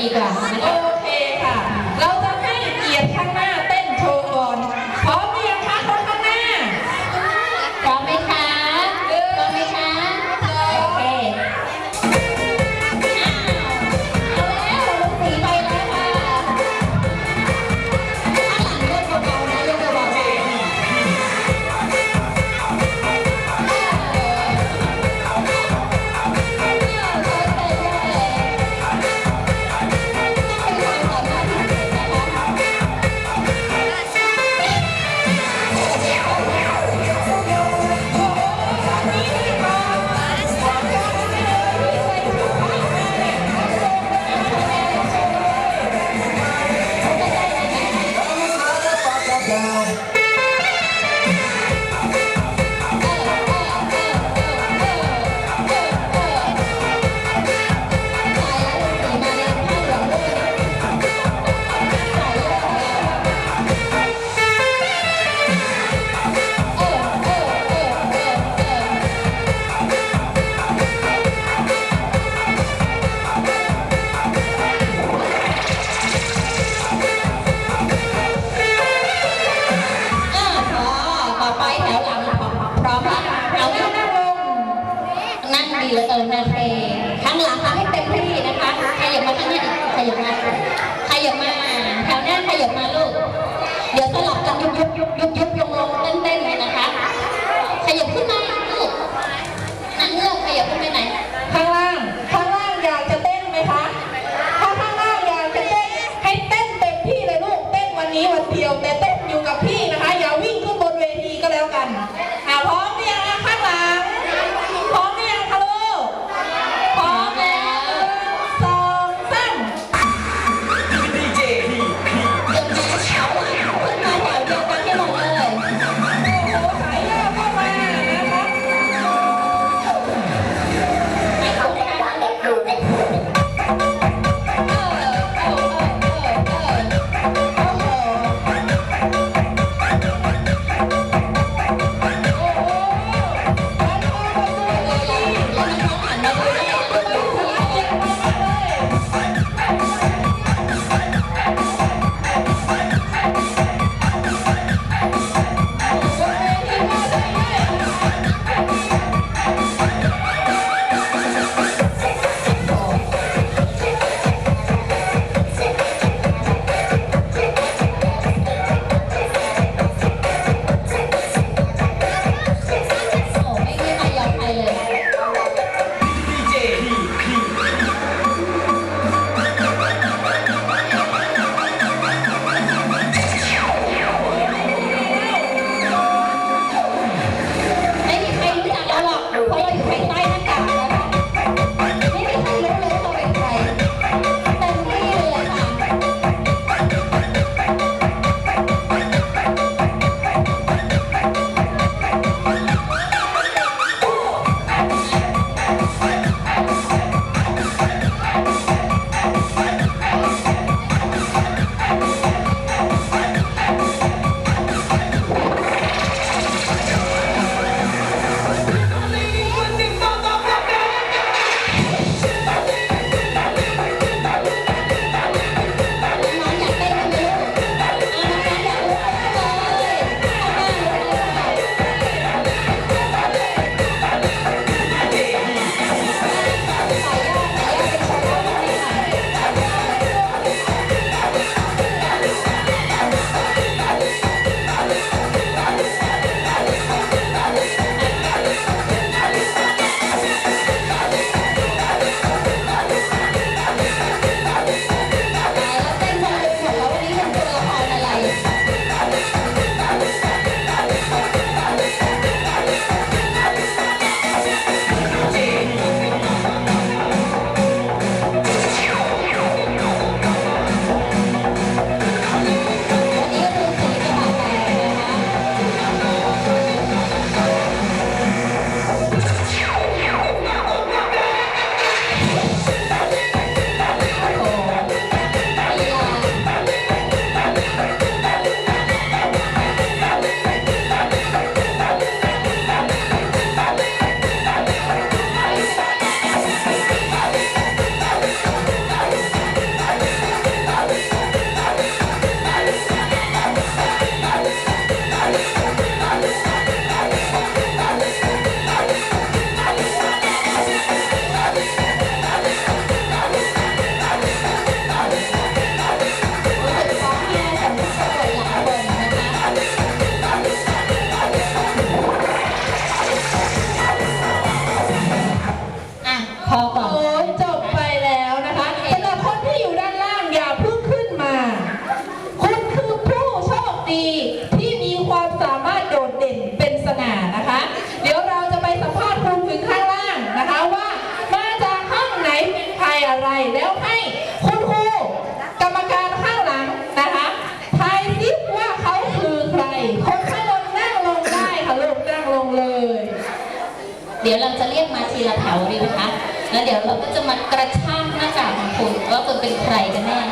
一个好吗 ดีเลยเออแม่เพลงข้างหลังค่ะให้เต็มที่นะคะ ขยับมาข้างหน้าอีกขยับมาขยับมา แถวหน้าขยับมาลูก เดี๋ยวสลับกันยุบยุบยุบยุบยุบลงลงเต้นเต้นเลยนะคะ ขยับขึ้นมาลูกนั่งเลือกขยับขึ้นไปไหน แล้วให้คุณครูกรรมการข้างหลังนะคะทายซิว่าเขาคือใคร คนข้างบนนั่งลงได้ค่ะลูกนั่งลงเลย เดี๋ยวเราจะเรียกมาทีละแถวดีไหมคะ แล้วเดี๋ยวเราก็จะมากระชากหน้ากากของคุณว่าคุณเป็นใครกันแน่